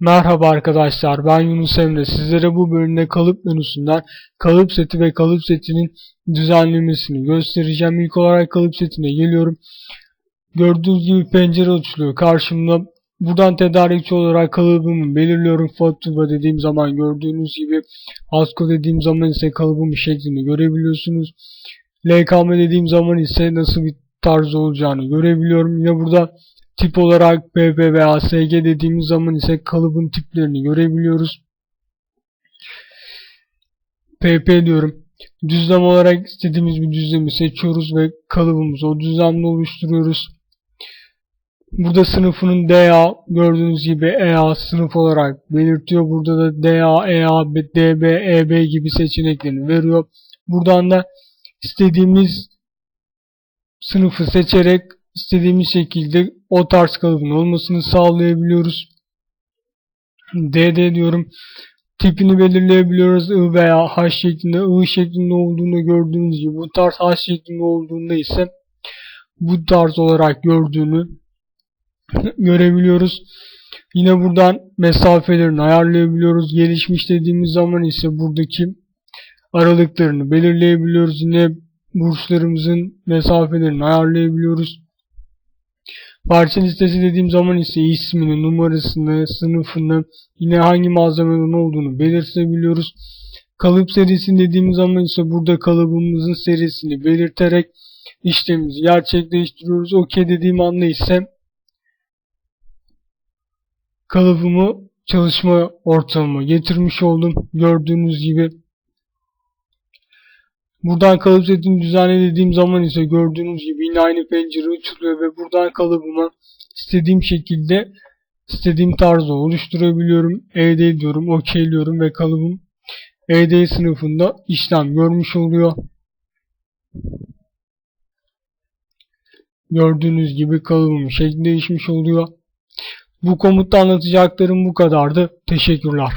Merhaba arkadaşlar ben Yunus Emre sizlere bu bölümde kalıp menüsünden kalıp seti ve kalıp setinin düzenlemesini göstereceğim. İlk olarak kalıp setine geliyorum. Gördüğünüz gibi pencere açılıyor karşımda. Buradan tedarikçi olarak kalıbımı belirliyorum. Fatura dediğim zaman gördüğünüz gibi ASCO dediğim zaman ise kalıbımın şeklini görebiliyorsunuz. LKM dediğim zaman ise nasıl bir tarz olacağını görebiliyorum. Yine burada Tip olarak PP ve ASG dediğimiz zaman ise kalıbın tiplerini görebiliyoruz. PP diyorum. Düzlem olarak istediğimiz bir düzlemi seçiyoruz ve kalıbımızı o düzlemle oluşturuyoruz. Burada sınıfının DA gördüğünüz gibi EA sınıf olarak belirtiyor. Burada da DA, EA, DB, EB gibi seçeneklerini veriyor. Buradan da istediğimiz sınıfı seçerek istediğimiz şekilde o tarz kalıbın olmasını sağlayabiliyoruz. DD diyorum. Tipini belirleyebiliyoruz. I veya H şeklinde. I şeklinde olduğunu gördüğünüz gibi bu tarz H şeklinde olduğunda ise bu tarz olarak gördüğünü görebiliyoruz. Yine buradan mesafelerini ayarlayabiliyoruz. Gelişmiş dediğimiz zaman ise buradaki aralıklarını belirleyebiliyoruz. Yine burçlarımızın mesafelerini ayarlayabiliyoruz. Parça listesi dediğim zaman ise ismini, numarasını, sınıfını, yine hangi malzemeden olduğunu belirtebiliyoruz. Kalıp serisi dediğimiz zaman ise burada kalıbımızın serisini belirterek işlemimizi gerçekleştiriyoruz. OK dediğim anda ise kalıbımı çalışma ortamıma getirmiş oldum. Gördüğünüz gibi Buradan kalıp setini düzenlediğim zaman ise gördüğünüz gibi yine aynı pencere açılıyor ve buradan kalıbımı istediğim şekilde istediğim tarzda oluşturabiliyorum. ED diyorum, okeyliyorum ve kalıbım ED sınıfında işlem görmüş oluyor. Gördüğünüz gibi kalıbım şekli değişmiş oluyor. Bu komutta anlatacaklarım bu kadardı. Teşekkürler.